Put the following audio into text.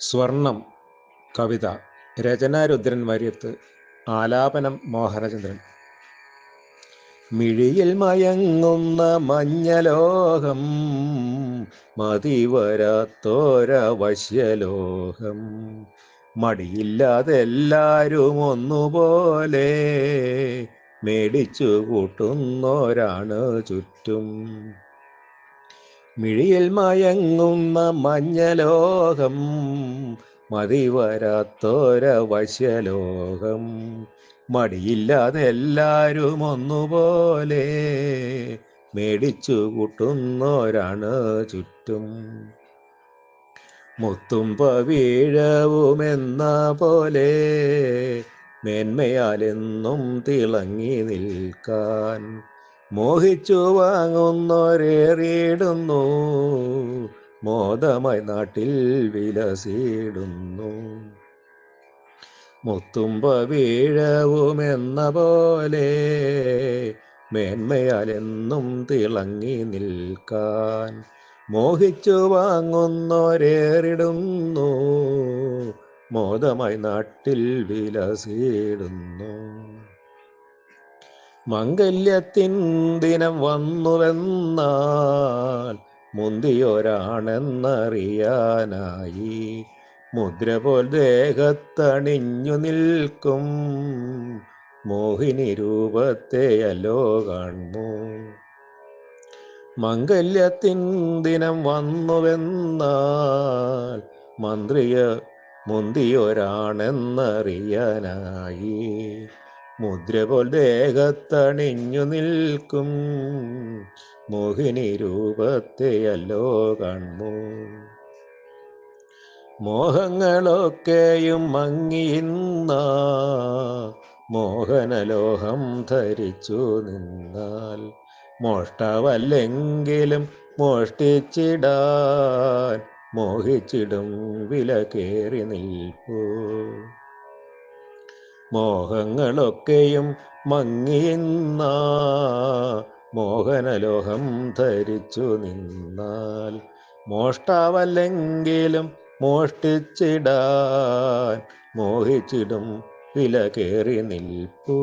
സ്വർണം കവിത രചന രുദ്രൻ വാര്യത്ത് ആലാപനം മോഹനചന്ദ്രൻ. മിഴിയിൽ മയങ്ങുന്ന മഞ്ഞലോകം മതിവരാത്തോരവശ്യലോകം മടിയില്ലാതെല്ലാരും ഒന്നുപോലെ മേടിച്ചു കൂട്ടുന്നോരാണ് ചുറ്റും. മിഴിയിൽ മയങ്ങുന്ന മഞ്ഞലോകം മതിവരാത്തോര മടിയില്ലാതെ എല്ലാരും ഒന്നുപോലെ മേടിച്ചു കൂട്ടുന്നോരാണ് ചുറ്റും. മുത്തും പവീഴവുമെന്ന പോലെ മേന്മയാലെന്നും തിളങ്ങി നിൽക്കാൻ. മോഹിച്ചു വാങ്ങുന്നോരേറിയിടുന്നു. മോദമായി നാട്ടിൽ വിലസിടുന്നു മുത്തുമ്പ വീഴവുമെന്ന പോലെ മേന്മയാൽ എന്നും തിളങ്ങി നിൽക്കാൻ മോഹിച്ചു വാങ്ങുന്നോരേറിടുന്നു മോദമായി നാട്ടിൽ വിലസിടുന്നു മംഗല്യത്തിൻ ദിനം വന്നുവെന്നാൽ മുന്തിയൊരാണെന്നറിയാനായി. മുദ്ര പോൽ ദേഹത്തണിഞ്ഞു നിൽക്കും മോഹിനി രൂപത്തെയല്ലോ കാണുന്നു. മംഗല്യത്തിൻ ദിനം വന്നുവെന്നാൽ മന്ത്രിയ മുന്തിയൊരാണെന്നറിയാനായി. മുദ്ര പോൽ ദേഹത്തണിഞ്ഞു നിൽക്കും. മോഹിനി രൂപത്തെയല്ലോ കൺമൂ മോഹങ്ങളൊക്കെയും മങ്ങിയുന്ന മോഹനലോഹം ധരിച്ചു നിന്നാൽ മോഷ്ടാവല്ലെങ്കിലും മോഷ്ടിച്ചിടാൻ മോഹിച്ചിടും വില കയറി നിൽപ്പൂ. മോഹങ്ങളൊക്കെയും മങ്ങിയുന്ന മോഹനലോഹം ധരിച്ചു നിന്നാൽ മോഷ്ടാവല്ലെങ്കിലും മോഷ്ടിച്ചിടാൻ മോഹിച്ചിടും വില കയറി നിൽപ്പൂ.